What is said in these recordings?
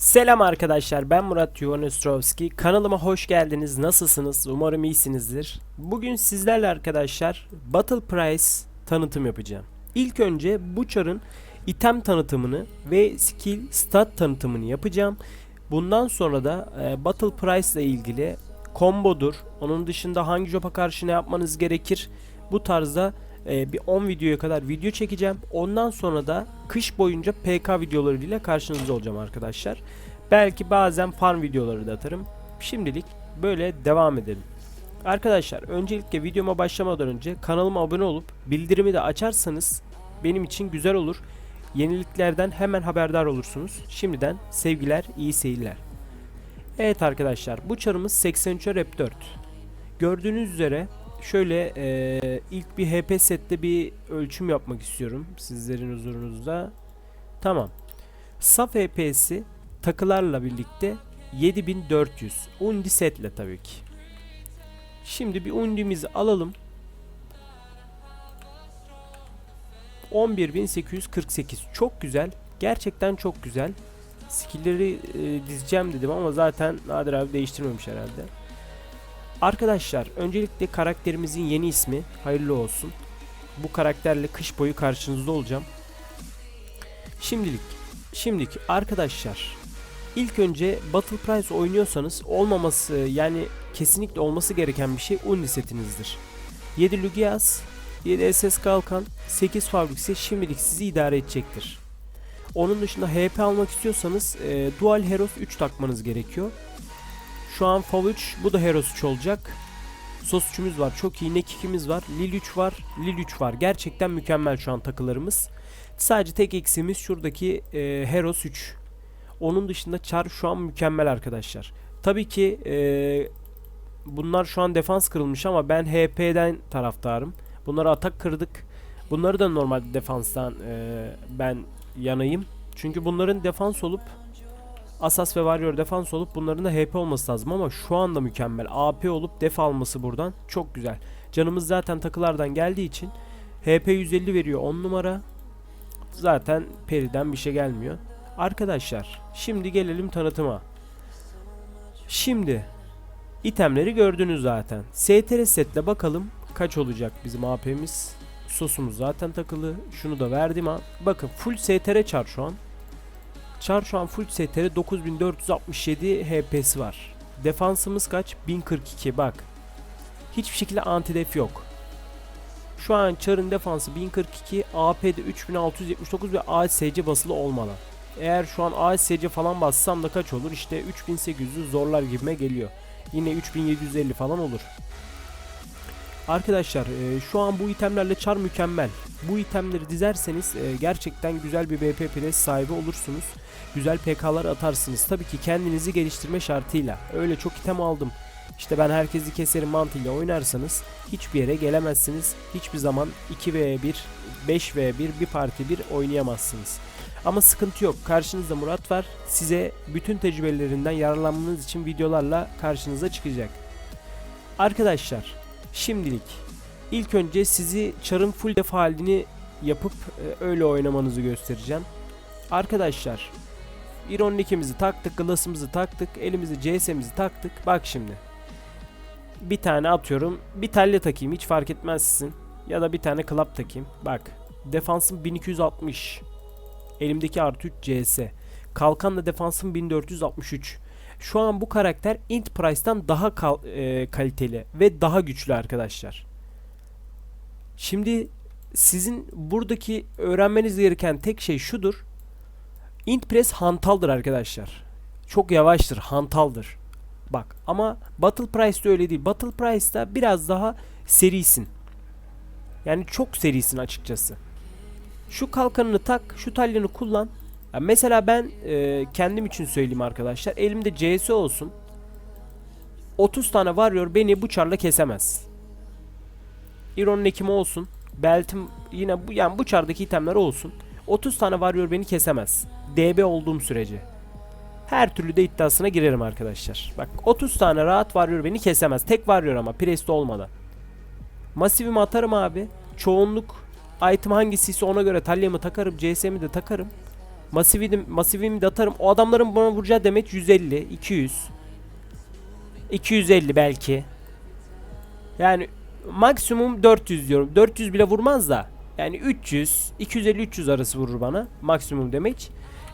Selam arkadaşlar ben Murat Yuvanostrovski. Kanalıma hoş geldiniz. Nasılsınız? Umarım iyisinizdir. Bugün sizlerle arkadaşlar Battle Price tanıtım yapacağım. İlk önce bu çarın item tanıtımını ve skill stat tanıtımını yapacağım. Bundan sonra da e, Battle Price ile ilgili kombodur. Onun dışında hangi job'a karşı ne yapmanız gerekir? Bu tarzda e, bir 10 videoya kadar video çekeceğim. Ondan sonra da kış boyunca PK videolarıyla karşınızda olacağım arkadaşlar. Belki bazen farm videoları da atarım. Şimdilik böyle devam edelim. Arkadaşlar öncelikle videoma başlamadan önce kanalıma abone olup bildirimi de açarsanız benim için güzel olur. Yeniliklerden hemen haberdar olursunuz. Şimdiden sevgiler, iyi seyirler. Evet arkadaşlar bu çarımız 83'e rep 4. Gördüğünüz üzere şöyle eee, ilk bir HP sette bir ölçüm yapmak istiyorum sizlerin huzurunuzda. Tamam. Saf HP'si takılarla birlikte 7400. Undi setle tabii ki. Şimdi bir undimizi alalım. 11848 çok güzel. Gerçekten çok güzel. Skill'leri e, dizeceğim dedim ama zaten Nadir abi değiştirmemiş herhalde. Arkadaşlar öncelikle karakterimizin yeni ismi hayırlı olsun. Bu karakterle kış boyu karşınızda olacağım. Şimdilik şimdilik arkadaşlar ilk önce Battle Price oynuyorsanız olmaması yani kesinlikle olması gereken bir şey Undi setinizdir. 7 Lugias, 7 SS Kalkan, 8 Fabrikse şimdilik sizi idare edecektir. Onun dışında HP almak istiyorsanız e, Dual Heroes 3 takmanız gerekiyor. Şu an Fav 3 bu da Heroes 3 olacak. Sos 3'ümüz var. Çok iyi. Nek 2'miz var. Lil 3 var. Lil 3 var. Gerçekten mükemmel şu an takılarımız. Sadece tek eksiğimiz şuradaki e, Heroes 3. Onun dışında Char şu an mükemmel arkadaşlar. Tabii ki e, bunlar şu an defans kırılmış ama ben HP'den taraftarım. Bunları atak kırdık. Bunları da normal defanstan e, ben yanayım. Çünkü bunların defans olup Asas ve Warrior defans olup bunların da HP olması lazım ama şu anda mükemmel. AP olup def alması buradan çok güzel. Canımız zaten takılardan geldiği için HP 150 veriyor 10 numara. Zaten periden bir şey gelmiyor. Arkadaşlar şimdi gelelim tanıtıma. Şimdi itemleri gördünüz zaten. STR setle bakalım kaç olacak bizim AP'miz. Sosumuz zaten takılı. Şunu da verdim ha. Bakın full STR çar şu an. Char şu an full STR 9467 HP'si var. Defansımız kaç? 1042 bak. Hiçbir şekilde anti def yok. Şu an Char'ın defansı 1042, AP'de 3679 ve ASC basılı olmadan. Eğer şu an ASC falan bassam da kaç olur? İşte 3800 zorlar gibime geliyor. Yine 3750 falan olur. Arkadaşlar e, şu an bu itemlerle Char mükemmel. Bu itemleri dizerseniz e, gerçekten güzel bir BP sahibi olursunuz. Güzel PK'lar atarsınız. Tabii ki kendinizi geliştirme şartıyla. Öyle çok item aldım. İşte ben herkesi keserim mantığıyla oynarsanız hiçbir yere gelemezsiniz. Hiçbir zaman 2v1, 5v1 bir parti bir oynayamazsınız. Ama sıkıntı yok. Karşınızda Murat var. Size bütün tecrübelerinden yararlanmanız için videolarla karşınıza çıkacak. Arkadaşlar şimdilik ilk önce sizi çarın full def halini yapıp e, öyle oynamanızı göstereceğim. Arkadaşlar Iron Nick'imizi taktık, Glass'ımızı taktık, elimizi CS'mizi taktık. Bak şimdi. Bir tane atıyorum. Bir telle takayım hiç fark etmezsin. Ya da bir tane club takayım. Bak. Defansım 1260. Elimdeki artı 3 CS. Kalkanla defansım 1463. Şu an bu karakter Int Price'tan daha kal- e, kaliteli ve daha güçlü arkadaşlar. Şimdi sizin buradaki öğrenmeniz gereken tek şey şudur. Int Press hantaldır arkadaşlar. Çok yavaştır, hantaldır. Bak ama Battle Price'da öyle değil. Battle Price'da biraz daha serisin. Yani çok serisin açıkçası. Şu kalkanını tak, şu talyonu kullan. Ya mesela ben e, kendim için söyleyeyim arkadaşlar. Elimde CS olsun. 30 tane varıyor beni bu çarla kesemez. Iron ekimi olsun. Beltim yine bu yani bu çardaki itemler olsun. 30 tane varıyor beni kesemez. DB olduğum sürece. Her türlü de iddiasına girerim arkadaşlar. Bak 30 tane rahat varıyor beni kesemez. Tek varıyor ama preste olmadan. Masivimi atarım abi. Çoğunluk item hangisiyse ona göre talyamı takarım. CS'mi de takarım. Masivimi, masivimi de atarım. O adamların bana vuracağı demek 150, 200. 250 belki. Yani maksimum 400 diyorum. 400 bile vurmaz da. Yani 300, 250-300 arası vurur bana. Maksimum damage.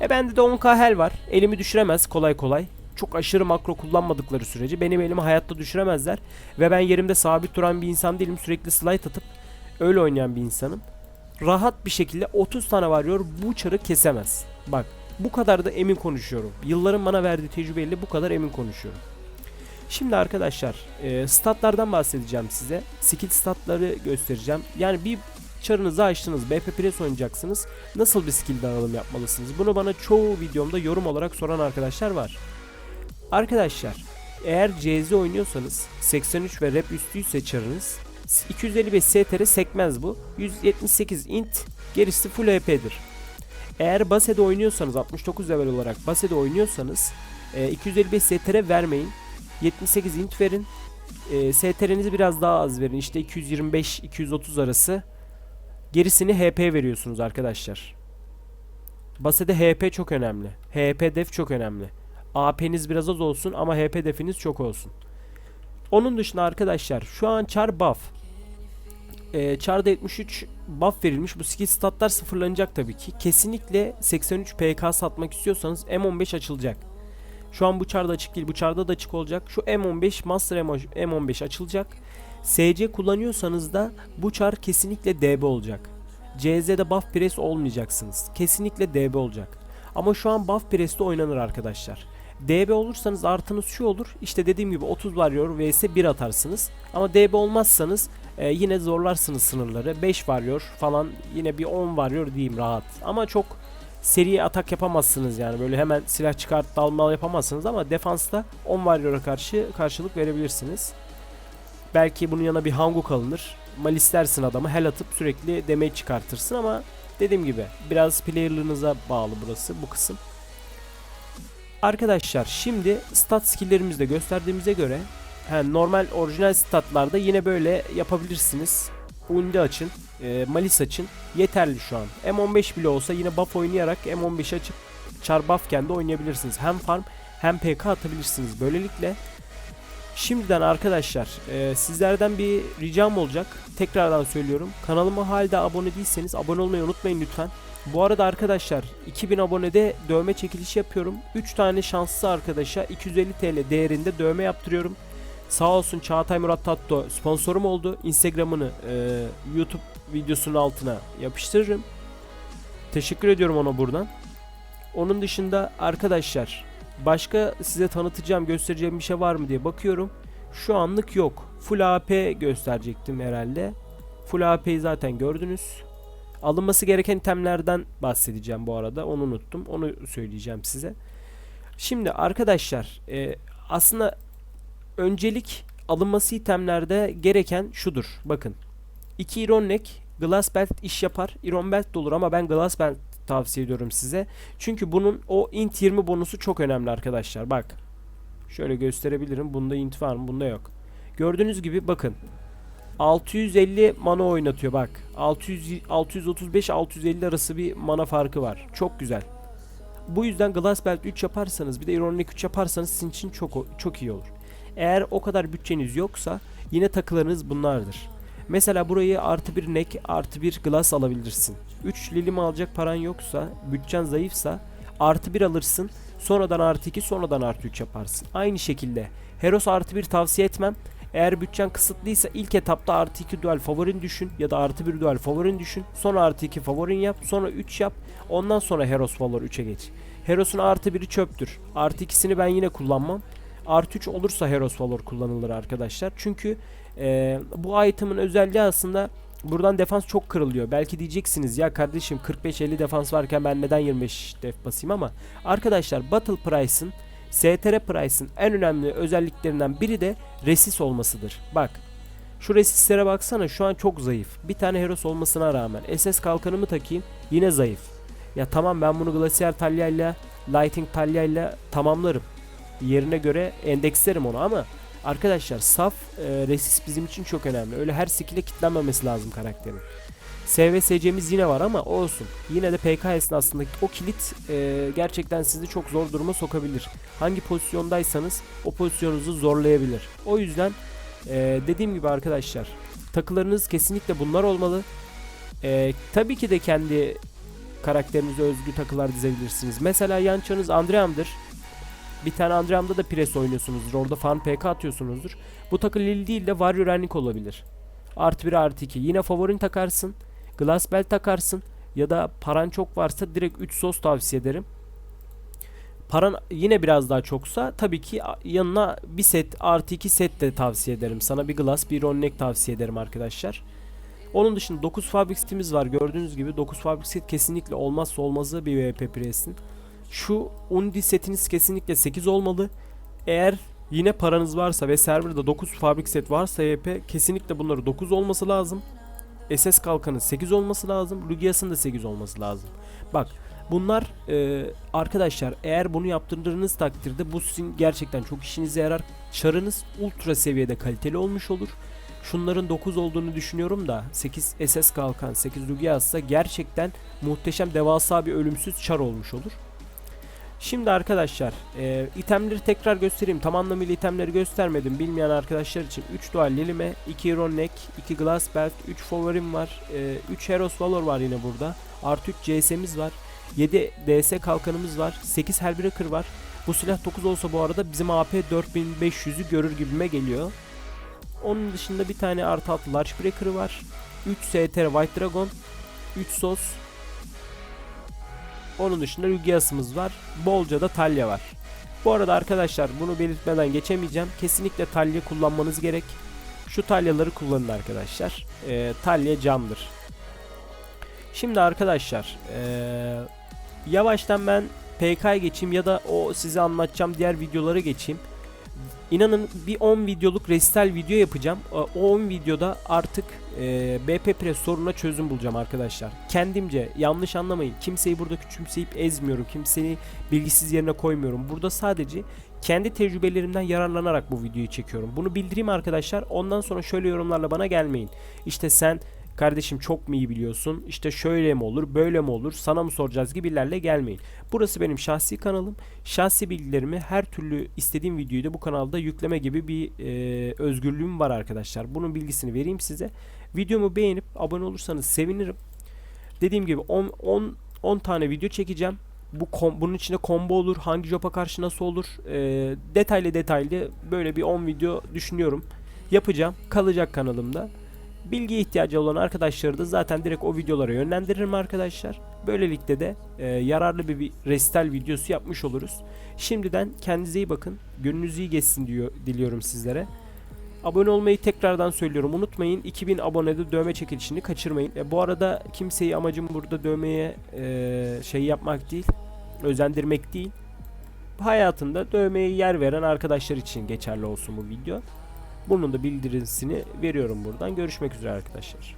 E bende de 10k hel var. Elimi düşüremez kolay kolay. Çok aşırı makro kullanmadıkları sürece benim elimi hayatta düşüremezler. Ve ben yerimde sabit duran bir insan değilim. Sürekli slide atıp öyle oynayan bir insanım. Rahat bir şekilde 30 tane varıyor bu çarı kesemez. Bak bu kadar da emin konuşuyorum. Yılların bana verdiği tecrübeyle bu kadar emin konuşuyorum. Şimdi arkadaşlar e, statlardan bahsedeceğim size. Skill statları göstereceğim. Yani bir çarınızı açtınız. BP Press oynayacaksınız. Nasıl bir skill dağılım yapmalısınız? Bunu bana çoğu videomda yorum olarak soran arkadaşlar var. Arkadaşlar eğer CZ oynuyorsanız 83 ve rep üstüyse çarınız 255 STR sekmez bu. 178 int gerisi full HP'dir. Eğer Base'de oynuyorsanız 69 level olarak Base'de oynuyorsanız e, 255 STR vermeyin. 78 int verin. E, STR'nizi biraz daha az verin. İşte 225-230 arası. Gerisini HP veriyorsunuz arkadaşlar. Base'de HP çok önemli. HP def çok önemli. AP'niz biraz az olsun ama HP definiz çok olsun. Onun dışında arkadaşlar şu an char buff. Ee, char'da 73 buff verilmiş. Bu skill statlar sıfırlanacak tabii ki. Kesinlikle 83 PK satmak istiyorsanız M15 açılacak. Şu an bu char'da açık değil. Bu char'da da açık olacak. Şu M15 Master M15 açılacak. SC kullanıyorsanız da bu char kesinlikle DB olacak. CZ'de buff press olmayacaksınız. Kesinlikle DB olacak. Ama şu an buff press'te oynanır arkadaşlar. DB olursanız artınız şu olur. İşte dediğim gibi 30 varıyor vs 1 atarsınız. Ama DB olmazsanız e, yine zorlarsınız sınırları. 5 varıyor falan yine bir 10 varıyor diyeyim rahat. Ama çok seri atak yapamazsınız yani. Böyle hemen silah çıkart dalma yapamazsınız ama defansta 10 varyor'a karşı karşılık verebilirsiniz. Belki bunun yanına bir hanguk alınır. Malislersin adamı hel atıp sürekli damage çıkartırsın ama dediğim gibi biraz player'lığınıza bağlı burası bu kısım. Arkadaşlar şimdi stat skill'lerimizi de gösterdiğimize göre he, normal orijinal statlarda yine böyle yapabilirsiniz. Undi açın, e, malis açın. Yeterli şu an. M15 bile olsa yine buff oynayarak M15 açıp char buffken de oynayabilirsiniz. Hem farm hem PK atabilirsiniz. Böylelikle şimdiden arkadaşlar e, sizlerden bir ricam olacak. Tekrardan söylüyorum. Kanalıma hala abone değilseniz abone olmayı unutmayın lütfen. Bu arada arkadaşlar 2000 abonede dövme çekilişi yapıyorum. 3 tane şanslı arkadaşa 250 TL değerinde dövme yaptırıyorum. Sağ olsun Çağatay Murat Tatto sponsorum oldu. Instagram'ını e, YouTube videosunun altına yapıştırırım. Teşekkür ediyorum ona buradan. Onun dışında arkadaşlar başka size tanıtacağım göstereceğim bir şey var mı diye bakıyorum. Şu anlık yok. Full AP gösterecektim herhalde. Full AP'yi zaten gördünüz. Alınması gereken itemlerden bahsedeceğim bu arada. Onu unuttum. Onu söyleyeceğim size. Şimdi arkadaşlar e, aslında öncelik alınması itemlerde gereken şudur. Bakın. 2 Iron Neck Glass Belt iş yapar. Iron Belt de olur ama ben Glass Belt tavsiye ediyorum size. Çünkü bunun o int 20 bonusu çok önemli arkadaşlar. Bak. Şöyle gösterebilirim. Bunda int var mı? Bunda yok. Gördüğünüz gibi bakın. 650 mana oynatıyor bak. 600 635 650 arası bir mana farkı var. Çok güzel. Bu yüzden Glass Belt 3 yaparsanız bir de Ironic 3 yaparsanız sizin için çok çok iyi olur. Eğer o kadar bütçeniz yoksa yine takılarınız bunlardır. Mesela burayı artı bir neck artı bir glass alabilirsin. 3 lilim alacak paran yoksa bütçen zayıfsa artı bir alırsın sonradan artı 2 sonradan artı 3 yaparsın. Aynı şekilde Heros artı bir tavsiye etmem. Eğer bütçen kısıtlıysa ilk etapta artı 2 dual favorin düşün ya da artı 1 dual favorin düşün. Sonra artı 2 favorin yap. Sonra 3 yap. Ondan sonra Heros Valor 3'e geç. Heros'un artı 1'i çöptür. Artı 2'sini ben yine kullanmam. Artı 3 olursa Heros Valor kullanılır arkadaşlar. Çünkü e, bu item'ın özelliği aslında buradan defans çok kırılıyor. Belki diyeceksiniz ya kardeşim 45-50 defans varken ben neden 25 def basayım ama arkadaşlar Battle Price'ın STR Price'ın en önemli özelliklerinden biri de resis olmasıdır. Bak şu resislere baksana şu an çok zayıf. Bir tane Heros olmasına rağmen SS kalkanımı takayım yine zayıf. Ya tamam ben bunu Glacier Talya ile Lighting Talya ile tamamlarım. Yerine göre endekslerim onu ama arkadaşlar saf e, resist bizim için çok önemli. Öyle her skill'e kitlenmemesi lazım karakterin. SVSC'miz yine var ama olsun. Yine de PK esnasındaki o kilit e, gerçekten sizi çok zor duruma sokabilir. Hangi pozisyondaysanız o pozisyonunuzu zorlayabilir. O yüzden e, dediğim gibi arkadaşlar takılarınız kesinlikle bunlar olmalı. E, tabii ki de kendi karakterinize özgü takılar dizebilirsiniz. Mesela yan çarınız Andream'dır. Bir tane Andream'da da pres oynuyorsunuzdur. Orada fan PK atıyorsunuzdur. Bu takı Lil değil de Warrior Enlik olabilir. Artı 1 artı 2. Yine favorin takarsın. Glass belt takarsın. Ya da paran çok varsa direkt 3 sos tavsiye ederim. Paran yine biraz daha çoksa tabii ki yanına bir set artı 2 set de tavsiye ederim. Sana bir glass bir onnek tavsiye ederim arkadaşlar. Onun dışında 9 Fabric Set'imiz var. Gördüğünüz gibi 9 Fabric Set kesinlikle olmazsa olmazı bir VP Press'in. Şu Undi setiniz kesinlikle 8 olmalı. Eğer yine paranız varsa ve serverda 9 Fabric Set varsa VP kesinlikle bunları 9 olması lazım. SS kalkanı 8 olması lazım. Lugias'ın da 8 olması lazım. Bak bunlar e, arkadaşlar eğer bunu yaptırdığınız takdirde bu sizin gerçekten çok işinize yarar. Çarınız ultra seviyede kaliteli olmuş olur. Şunların 9 olduğunu düşünüyorum da 8 SS kalkan 8 Lugias'sa gerçekten muhteşem devasa bir ölümsüz çar olmuş olur. Şimdi arkadaşlar e, itemleri tekrar göstereyim. Tam anlamıyla itemleri göstermedim. Bilmeyen arkadaşlar için 3 dual lilime, 2 Iron Neck, 2 Glass Belt, 3 Favorim var. E, 3 Heros Valor var yine burada. Artı 3 CS'miz var. 7 DS kalkanımız var. 8 Hellbreaker var. Bu silah 9 olsa bu arada bizim AP 4500'ü görür gibime geliyor. Onun dışında bir tane artı 6 Large Breaker'ı var. 3 STR White Dragon. 3 sos. Onun dışında Rugias'ımız var. Bolca da Talya var. Bu arada arkadaşlar bunu belirtmeden geçemeyeceğim. Kesinlikle Talya kullanmanız gerek. Şu Talyaları kullanın arkadaşlar. Ee, Talya camdır. Şimdi arkadaşlar ee, yavaştan ben PK'ya geçeyim ya da o size anlatacağım diğer videolara geçeyim. İnanın bir 10 videoluk resital video yapacağım. O 10 videoda artık e, BP Press sorununa çözüm bulacağım arkadaşlar. Kendimce yanlış anlamayın. Kimseyi burada küçümseyip ezmiyorum. Kimseyi bilgisiz yerine koymuyorum. Burada sadece kendi tecrübelerimden yararlanarak bu videoyu çekiyorum. Bunu bildireyim arkadaşlar. Ondan sonra şöyle yorumlarla bana gelmeyin. İşte sen kardeşim çok mu iyi biliyorsun? İşte şöyle mi olur, böyle mi olur? Sana mı soracağız gibilerle gelmeyin. Burası benim şahsi kanalım. Şahsi bilgilerimi her türlü istediğim videoyu da bu kanalda yükleme gibi bir e, özgürlüğüm var arkadaşlar. Bunun bilgisini vereyim size. Videomu beğenip abone olursanız sevinirim. Dediğim gibi 10 10 10 tane video çekeceğim. Bu kom- bunun içinde combo olur, hangi jopa karşı nasıl olur, e, detaylı detaylı böyle bir 10 video düşünüyorum. Yapacağım. Kalacak kanalımda. Bilgi ihtiyacı olan arkadaşları da zaten direkt o videolara yönlendiririm arkadaşlar. Böylelikle de e, yararlı bir, bir resital videosu yapmış oluruz. Şimdiden kendinize iyi bakın. Gönlünüz iyi geçsin diyor diliyorum sizlere. Abone olmayı tekrardan söylüyorum. Unutmayın 2000 abonede dövme çekilişini kaçırmayın. E, bu arada kimseyi amacım burada dövmeye e, şey yapmak değil, özendirmek değil. Hayatında dövmeye yer veren arkadaşlar için geçerli olsun bu video. Bunun da bildirisini veriyorum buradan. Görüşmek üzere arkadaşlar.